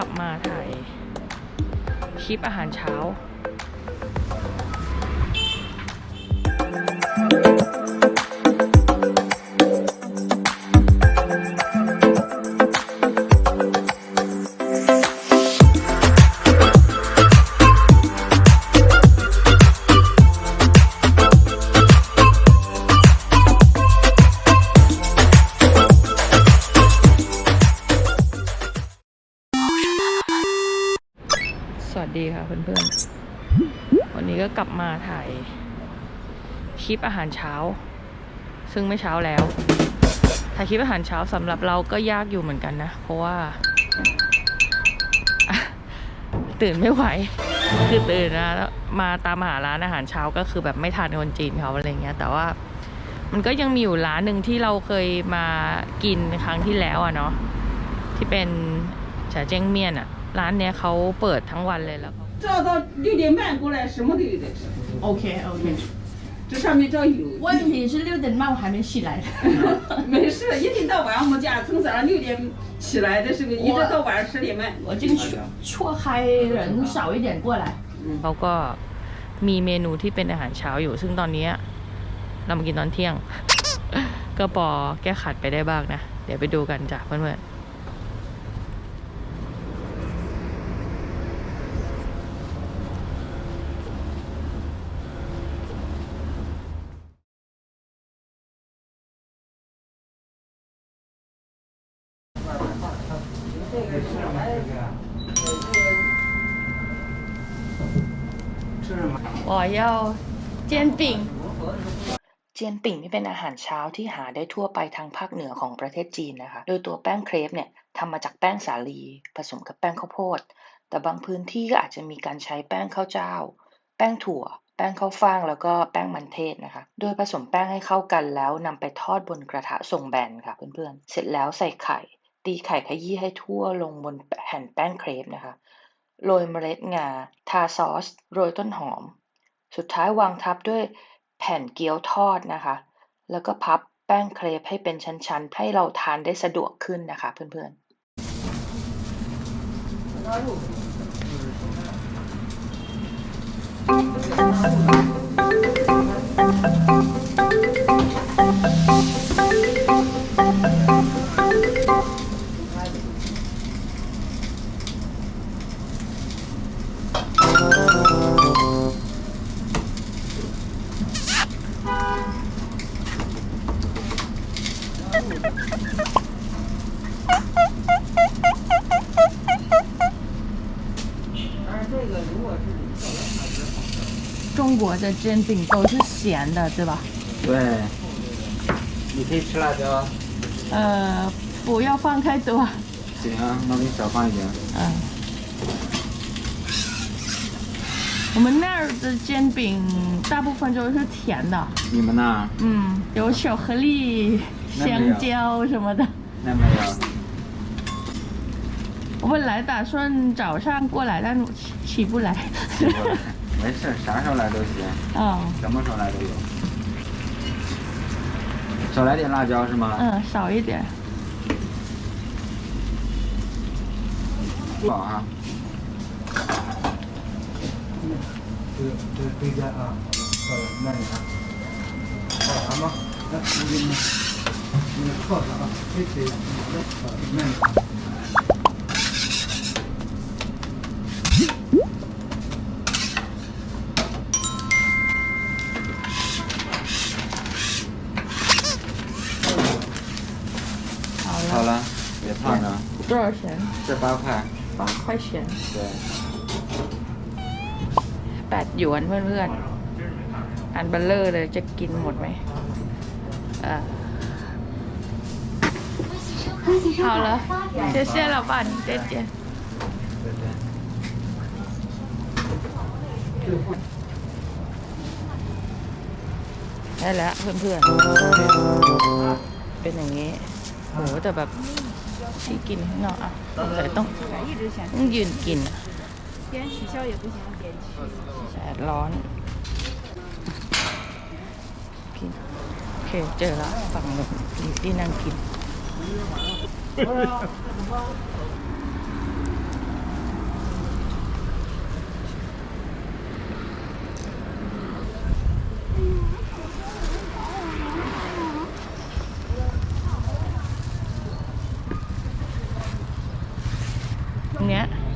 ลับมาถ่ายคลิปอาหารเช้า ดีค่ะเพื่อนๆ วันนี้ก็กลับมาถ่ายคลิปอาหารเช้า ซึ่งไม่เช้าแล้ว ถ่ายคลิปอาหารเช้าสำหรับเราก็ยากอยู่เหมือนกันนะ เพราะว่า ตื่นไม่ไหว คือตื่นนะมาตามหาร้านอาหารเช้าก็คือแบบไม่ทานคนจีนเขาอะไรเงี้ย แต่ว่ามันก็ยังมีอยู่ร้านหนึ่งที่เราเคยมากินครั้งที่แล้วอะเนาะที่เป็นฉาเจ้งเมียนอะ ร้านเนี้ยเขาเปิดทั้งวันเลยแล้วก็ 照到六点半过来，什么都有的吃。 OK OK，这上面照有。问题是六点半我还没起来。没事，一天到晚我们家从早上六点起来的时候，一直到晚上十点半。我这个错错开人少一点过来。 เขาก็มีเมนูที่เป็นอาหารเช้าอยู่ ซึ่งตอนเนี้ยเรามากินตอนเที่ยง ก็พอแก้ขัดไปได้บ้างนะ เดี๋ยวไปดูกันจ้ะเพื่อนๆ 我要煎饼เจียนปิ่งนี่เป็นอาหารเช้าที่หาได้ทั่วไปทางภาคเหนือของประเทศจีนนะคะ โดยตัวแป้งเครปเนี่ยทำมาจากแป้งสาลี ผสมกับแป้งข้าวโพด แต่บางพื้นที่ก็อาจจะมีการใช้แป้งข้าวเจ้า แป้งถั่ว แป้งข้าวฟ่าง แล้วก็แป้งมันเทศนะคะ โดยผสมแป้งให้เข้ากันแล้วนำไปทอดบนกระทะทรงแบนค่ะเพื่อนๆ เสร็จแล้วใส่ไข่ ตีไข่ขยี้ให้ทั่วลงบนแผ่นแป้งเครปนะคะ โรยเมล็ดงา ทาซอส โรยต้นหอม สุดท้ายวางทับด้วยแผ่นเกี๊ยวทอดนะคะ แล้วก็พับแป้งเครปให้เป็นชั้นๆ ให้เราทานได้สะดวกขึ้นนะคะ เพื่อนๆ 中国的煎饼都是咸的，对吧？对，你可以吃辣椒，呃，不要放太多。行啊，那我给你少放一点。嗯，我们那儿的煎饼大部分都是甜的，你们那儿嗯，有巧克力、香蕉什么的。那没有？我本来打算早上过来，但我起起不来。起不来，没事，啥时候来都行，嗯什么时候来都有。少来点辣椒是吗？嗯，少一点。好啊。这个这个推荐啊，呃，那你看，好啥吗？来，我给你那个靠上啊，这这呃，那你看。少钱？这八块。八块钱。对， แปดหยวนเพื่อนๆ อันเบลเลอร์เลยจะกินหมดไหมเออ好了，谢谢老板，再见。ได้แล้วเพื่อนๆ เป็นอย่างนี้ โหแต่แบบ ที่กินข้างนอกอะแต่ต้องต้องยืนกินแดดร้อน กิน โอเค เจอแล้วฝั่งหนึ่งที่นั่งกิน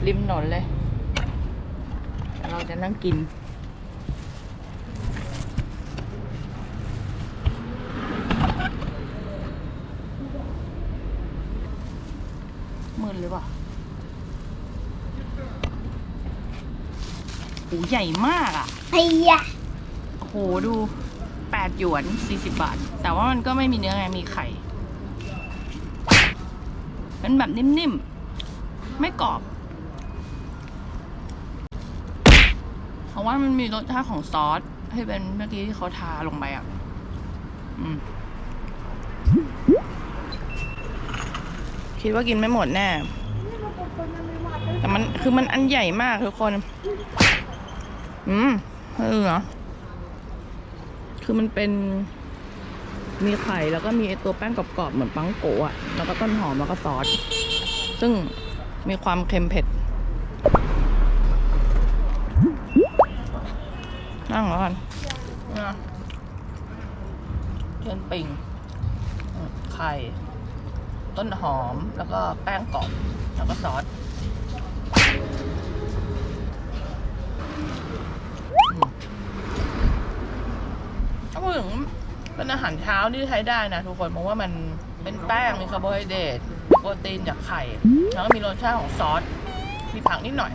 ริมถนนเลยเดี๋ยวเราจะนั่งกิน มืนหรือเปล่าโอ้ใหญ่มากอะไอ้ยะโอ้โหดูแปดหยวนสี่สิบบาท แต่ว่ามันก็ไม่มีเนื้อไง มีไข่เป็นแบบนิ่มๆ ไม่กรอบ เพราะว่ามันมีรสชาติของซอสให้เป็นเมื่อกี้ที่เขาทาลงไปอะ อืม คิดว่ากินไม่หมดแน่ แต่มันคือมันอันใหญ่มากทุกคน อืมเออเหรอ คือมันเป็นมีไข่แล้วก็มีตัวแป้งกรอบๆเหมือนปังโกะอะแล้วก็ต้นหอมแล้วก็ซอส ซึ่ง มีความเค็มเผ็ด นั่งแล้วกันนะเทียนปิง ไข่ ต้นหอม แล้วก็แป้งกรอบ แล้วก็ซอสถ้าพูดถึงเป็นอาหารเช้าที่ใช้ได้นะทุกคนเพราะว่ามันเป็นแป้งมีคาร์โบไฮเดรต ปรตีนจากไข่ แล้วก็มีรสชาติของซอส มีผักนิดหน่อย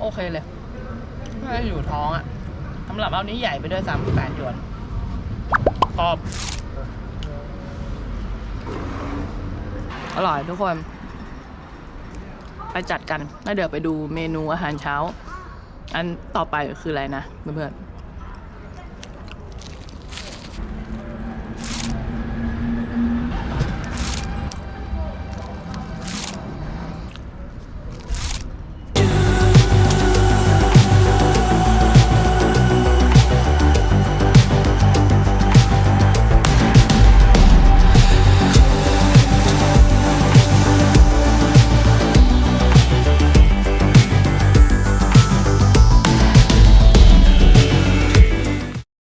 โอเคเลยไม่ได้อยู่ท้องอะ่ะสำหรับเอานี้ใหญ่ไปด้วยซ้ำแปดหยวนขอบ อร่อยทุกคน ไปจัดกันแล้วเดี๋ยวไปดูเมนูอาหารเช้า อันต่อไปคืออะไรนะเพื่อนๆ